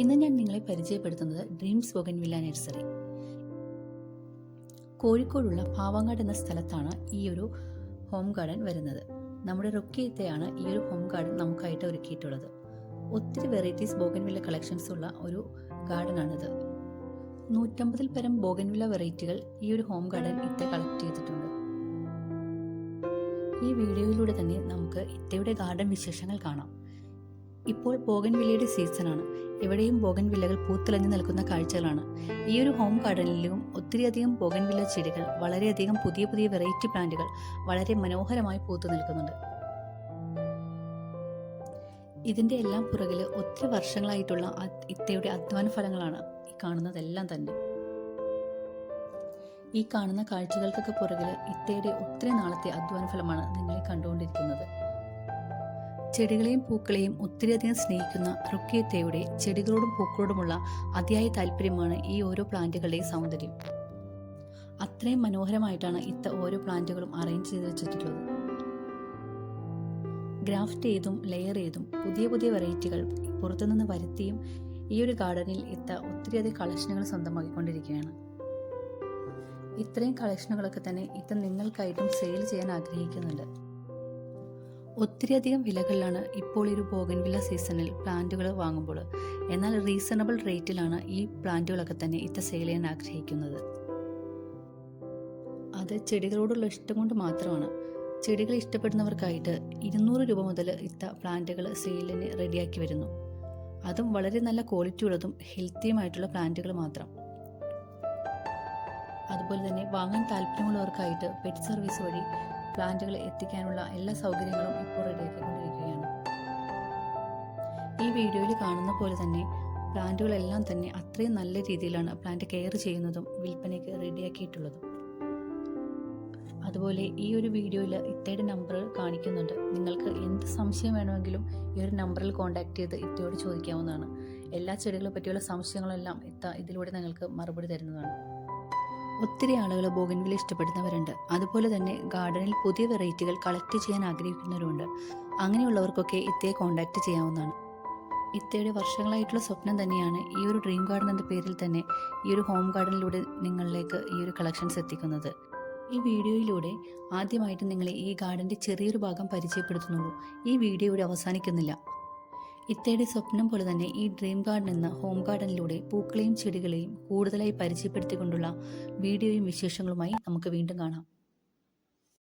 ഇന്ന് ഞാൻ നിങ്ങളെ പരിചയപ്പെടുത്തുന്നത് ഡ്രീംസ് ബോഗൻ വില്ല നഴ്സറി. കോഴിക്കോടുള്ള പാവങ്ങാട് എന്ന സ്ഥലത്താണ് ഈ ഒരു ഹോം ഗാർഡൻ വരുന്നത്. നമ്മുടെ റൊക്കിയത്തെയാണ് ഈ ഒരു ഹോം ഗാർഡൻ നമുക്കായിട്ട് ഒരുക്കിയിട്ടുള്ളത്. ഒത്തിരി വെറൈറ്റീസ് ബോഗൻവില്ല കളക്ഷൻസ് ഉള്ള ഒരു ഗാർഡനാണിത്. നൂറ്റമ്പതിൽ പരം ബോഗൻവില്ല വെറൈറ്റികൾ ഈ ഒരു ഹോം ഗാർഡൻ ഇത്ത കളക്ട് ചെയ്തിട്ടുണ്ട്. ഈ വീഡിയോയിലൂടെ തന്നെ നമുക്ക് ഇത്തയുടെ ഗാർഡൻ വിശേഷങ്ങൾ കാണാം. ഇപ്പോൾ ബോഗൻവില്ലയുടെ സീസണാണ്. എവിടെയും ബോഗൻവില്ലകൾ പൂത്തിളഞ്ഞു നിൽക്കുന്ന കാഴ്ചകളാണ്. ഈ ഒരു ഹോം ഗാർഡനിലും ഒത്തിരിയധികം ബോഗൻവില്ല ചെടികൾ വളരെയധികം പുതിയ പുതിയ വെറൈറ്റി പ്ലാന്റുകൾ വളരെ മനോഹരമായി പൂത്തു നിൽക്കുന്നുണ്ട്. ഇതിന്റെ എല്ലാം പുറകിൽ ഒത്തിരി വർഷങ്ങളായിട്ടുള്ള ഇത്തയുടെ അധ്വാന ഫലങ്ങളാണ് ഈ കാണുന്നതെല്ലാം തന്നെ. ഈ കാണുന്ന കാഴ്ചകൾക്കൊക്കെ പുറകിൽ ഇത്തയുടെ ഒത്തിരി നാളത്തെ അധ്വാന ഫലമാണ് നിങ്ങളെ കണ്ടുകൊണ്ടിരിക്കുന്നത്. ചെടികളെയും പൂക്കളെയും ഒത്തിരിയധികം സ്നേഹിക്കുന്ന റുക്കിയത്തയുടെ ചെടികളോടും പൂക്കളോടുമുള്ള അതിയായ താല്പര്യമാണ് ഈ ഓരോ പ്ലാന്റുകളുടെയും സൗന്ദര്യം. അത്രയും മനോഹരമായിട്ടാണ് ഇത്ത ഓരോ പ്ലാന്റുകളും അറേഞ്ച് ചെയ്ത് വെച്ചിട്ടുള്ളത്. ഗ്രാഫ്റ്റ് ചെയ്തും ലെയർ ചെയ്തും പുതിയ പുതിയ വെറൈറ്റികൾ പുറത്തുനിന്ന് വരുത്തിയും ഈ ഒരു ഗാർഡനിൽ ഇത്ത ഒത്തിരിയധികം കളക്ഷനുകൾ സ്വന്തമാക്കിക്കൊണ്ടിരിക്കുകയാണ്. ഇത്രയും കളക്ഷനുകളൊക്കെ തന്നെ ഇത്ത നിങ്ങൾക്കായിട്ടും സെയിൽ ചെയ്യാൻ ആഗ്രഹിക്കുന്നുണ്ട്. ഒത്തിരിയധികം വിലകളിലാണ് ഇപ്പോൾ ഒരു ബോഗൻവില്ല സീസണിൽ പ്ലാന്റുകൾ വാങ്ങുമ്പോൾ. എന്നാൽ റീസണബിൾ റേറ്റിലാണ് ഈ പ്ലാന്റുകളൊക്കെ തന്നെ ഇത്ത സെയിൽ ചെയ്യാൻ ആഗ്രഹിക്കുന്നത്. അത് ചെടികളോടുള്ള ഇഷ്ടം കൊണ്ട് മാത്രമാണ്. ചെടികൾ ഇഷ്ടപ്പെടുന്നവർക്കായിട്ട് ഇരുന്നൂറ് രൂപ മുതൽ ഇത്ത പ്ലാന്റുകൾ സെയിലിന് റെഡിയാക്കി വരുന്നു. അതും വളരെ നല്ല ക്വാളിറ്റി ഉള്ളതും ഹെൽത്തിയുമായിട്ടുള്ള പ്ലാന്റുകൾ മാത്രം. അതുപോലെ തന്നെ വാങ്ങാൻ താല്പര്യമുള്ളവർക്കായിട്ട് പെറ്റ് സർവീസ് വഴി പ്ലാന്റുകൾ എത്തിക്കാനുള്ള എല്ലാ സൗകര്യങ്ങളും ഇപ്പോൾ റെഡിയാക്കിക്കൊണ്ടിരിക്കുകയാണ്. ഈ വീഡിയോയിൽ കാണുന്ന പോലെ തന്നെ പ്ലാന്റുകളെല്ലാം തന്നെ അത്രയും നല്ല രീതിയിലാണ് പ്ലാന്റ് കെയർ ചെയ്യുന്നതും വിൽപ്പനയ്ക്ക് റെഡിയാക്കിയിട്ടുള്ളതും. അതുപോലെ ഈ ഒരു വീഡിയോയിൽ ഇത്തയുടെ നമ്പർ കാണിക്കുന്നുണ്ട്. നിങ്ങൾക്ക് എന്ത് സംശയം വേണമെങ്കിലും ഈ ഒരു നമ്പറിൽ കോൺടാക്ട് ചെയ്ത് ഇത്തയോട് ചോദിക്കാവുന്നതാണ്. എല്ലാ ചെടികളെ പറ്റിയുള്ള സംശയങ്ങളെല്ലാം ഇത്ത ഇതിലൂടെ നിങ്ങൾക്ക് മറുപടി തരുന്നതാണ്. ഒത്തിരി ആളുകൾ ബോഗൻവില്ല ഇഷ്ടപ്പെടുന്നവരുണ്ട്. അതുപോലെ തന്നെ ഗാർഡനിൽ പുതിയ വെറൈറ്റികൾ കളക്ട് ചെയ്യാൻ ആഗ്രഹിക്കുന്നവരുണ്ട് അങ്ങനെയുള്ളവർക്കൊക്കെ ഇത്തയെ കോൺടാക്ട് ചെയ്യാവുന്നതാണ്. ഇത്തയുടെ വർഷങ്ങളായിട്ടുള്ള സ്വപ്നം തന്നെയാണ് ഈ ഒരു ഡ്രീം ഗാർഡൻ എന്ന പേരിൽ തന്നെ ഈ ഒരു ഹോം ഗാർഡനിലൂടെ നിങ്ങളിലേക്ക് ഈ ഒരു കളക്ഷൻസ് എത്തിക്കുന്നത്. ഈ വീഡിയോയിലൂടെ ആദ്യമായിട്ട് നിങ്ങളെ ഈ ഗാർഡന്റെ ചെറിയൊരു ഭാഗം പരിചയപ്പെടുത്തുന്നുള്ളൂ. ഈ വീഡിയോ ഇവിടെ അവസാനിക്കുന്നില്ല. ഇത്തയുടെ സ്വപ്നം പോലെ തന്നെ ഈ ഡ്രീം ഗാർഡൻ എന്ന ഹോം ഗാർഡനിലൂടെ പൂക്കളെയും ചെടികളെയും കൂടുതലായി പരിചയപ്പെടുത്തിക്കൊണ്ടുള്ള വീഡിയോയും വിശേഷങ്ങളുമായി നമുക്ക് വീണ്ടും കാണാം.